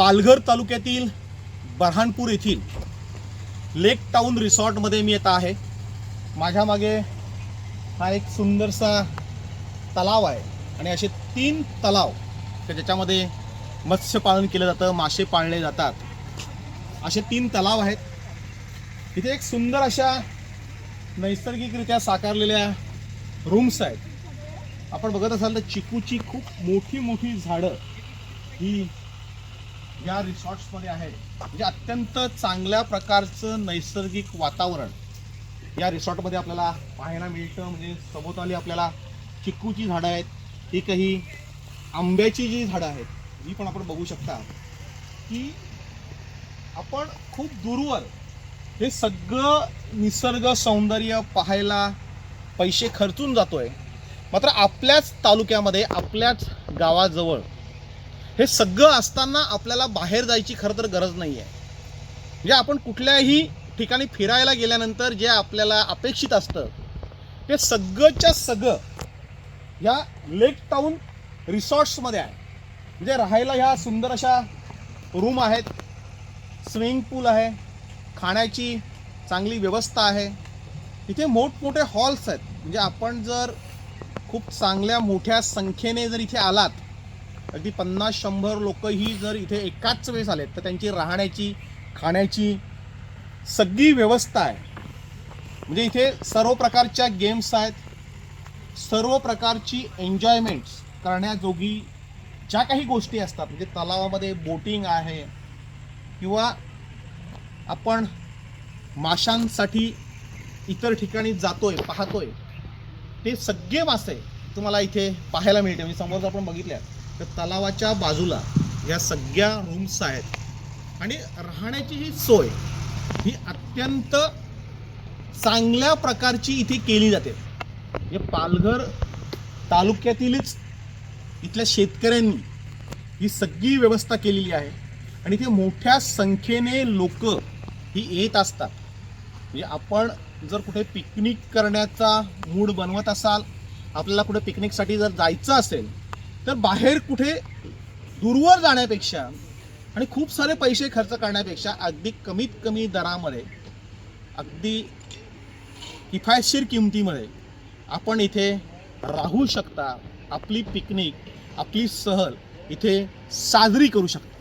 पालघर तालुक्यातील बऱ्हाणपूर येथील लेक टाऊन रिसॉर्टमध्ये मी येत आहे. माझ्या मागे हा एक सुंदरसा तलाव आहे आणि असे तीन तलाव ज्याच्यामध्ये मत्स्यपालन केलं जातं मासे पाळले जातात. असे तीन तलाव आहेत. इथे एक सुंदर अशा नैसर्गिकरित्या साकारलेल्या रूम्स आहेत. आपण बघत असाल तर चिकूची खूप मोठी मोठी झाडं ही या रिसॉर्ट्समध्ये आहे. म्हणजे अत्यंत चांगल्या प्रकारचं नैसर्गिक वातावरण या रिसॉर्टमध्ये आपल्याला पाहायला मिळतं. म्हणजे सभोवताली आपल्याला चिकूची झाडं आहेत. ही काही आंब्याची जी झाडं आहेत ही पण आपण बघू शकता. की आपण खूप दूरवर हे सगळं निसर्ग सौंदर्य पाहायला पैसे खर्चून जातोय. मात्र आपल्याच तालुक्यामध्ये आपल्याच गावाजवळ हे सगळं असताना आपल्याला बाहेर जायची खरं तर गरज नाही आहे म्हणजे आपण कुठल्याही ठिकाणी फिरायला गेल्यानंतर जे आपल्याला अपेक्षित असतं ते सगळंच्या सगळं ह्या लेक टाऊन रिसॉर्ट्समध्ये आहे. म्हणजे राहायला ह्या सुंदर अशा रूम आहेत. स्विमिंग पूल आहे. खाण्याची चांगली व्यवस्था आहे. इथे मोठमोठे हॉल्स आहेत. म्हणजे आपण जर खूप चांगल्या मोठ्या संख्येने जर इथे आलात अगदी पन्नास शंभर लोकही जर इथे एकाच वेळेस आलेत तर त्यांची राहण्याची खाण्याची सगळी व्यवस्था आहे. म्हणजे इथे सर्व प्रकारच्या गेम्स आहेत सर्व प्रकारची एन्जॉयमेंट्स करण्याजोगी ज्या काही गोष्टी असतात म्हणजे तलावामध्ये बोटिंग आहे किंवा आपण माशांसाठी इतर ठिकाणी जातोय पाहतोय ते सगळे मासे तुम्हाला इथे पाहायला मिळते म्हणजे समोर आपण बघितल्या तर तलावाच्या बाजूला या सगळ्या रूम्स आहेत. आणि राहण्याची ही सोय ही अत्यंत चांगल्या प्रकारची इथे केली जाते. हे पालघर तालुक्यातीलच इथल्या शेतकऱ्यांनी ही सगळी व्यवस्था केलेली आहे. आणि इथे मोठ्या संख्येने लोक ही येत असतात. म्हणजे आपण जर कुठे पिकनिक करण्याचा मूड बनवत असाल आपल्याला कुठे पिकनिकसाठी जर जायचं असेल तर बाहेर कुठे दूरवर जाण्यापेक्षा आणि खूप सारे पैसे खर्च करण्यापेक्षा अगदी कमीत कमी दरामध्ये अगदी किफायतशीर किमतीमध्ये आपण इथे राहू शकता आपली पिकनिक आपली सहल इथे साजरी करू शकता.